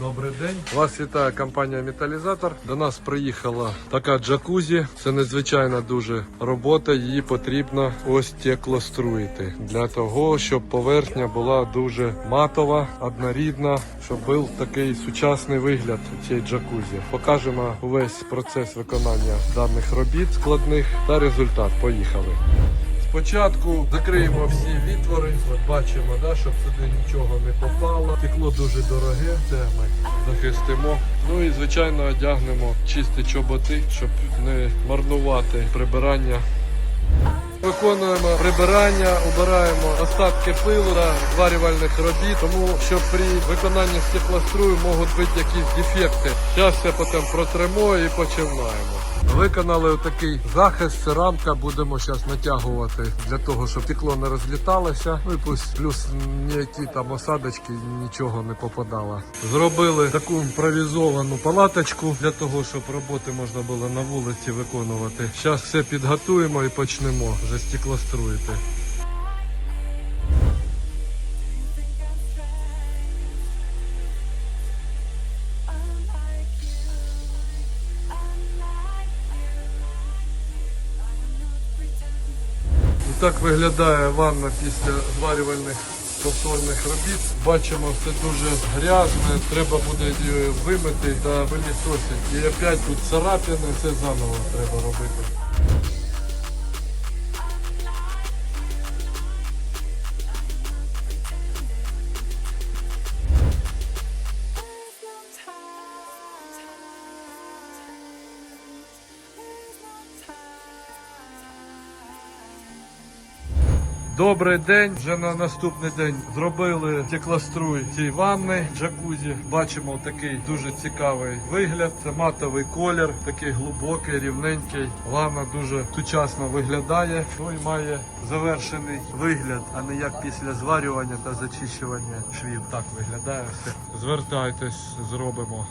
Добрий день. Вас вітає компанія Металізатор. До нас приїхала така джакузі. Це надзвичайна дуже робота. Її потрібно ось стеклоструїти для того, щоб поверхня була дуже матова, однорідна, щоб був такий сучасний вигляд цієї джакузі. Покажемо увесь процес виконання даних робіт складних та результат. Поїхали. Спочатку закриємо всі відтвори, от бачимо, да, щоб сюди нічого не попало. Стекло дуже дороге, це ми захистимо. Ну і звичайно одягнемо чисті чоботи, щоб не марнувати прибирання. Виконуємо прибирання, обираємо остатки пилу та зварювальних робіт, тому що при виконанні стеклострую можуть бути якісь дефекти. Зараз все потім протремо і починаємо. Виконали такий захист, рамка, будемо зараз натягувати для того, щоб стекло не розліталося. Ну і пусть плюс ніякі там осадочки нічого не попадало. Зробили таку імпровізовану палаточку для того, щоб роботи можна було на вулиці виконувати. Зараз все підготуємо і почнемо вже стеклоструїти. І так виглядає ванна після зварювальних повторних робіт. Бачимо, все дуже грязне, треба буде її вимити та вилісосити. І опять тут царапини, це заново треба робити. Добрий день. Вже на наступний день зробили стеклоструй цієї ванни, джакузі. Бачимо такий дуже цікавий вигляд. Це матовий колір, такий глибокий, рівненький. Ванна дуже сучасно виглядає. Ну і має завершений вигляд, а не як після зварювання та зачищування швів. Так виглядає все. Звертайтесь, зробимо.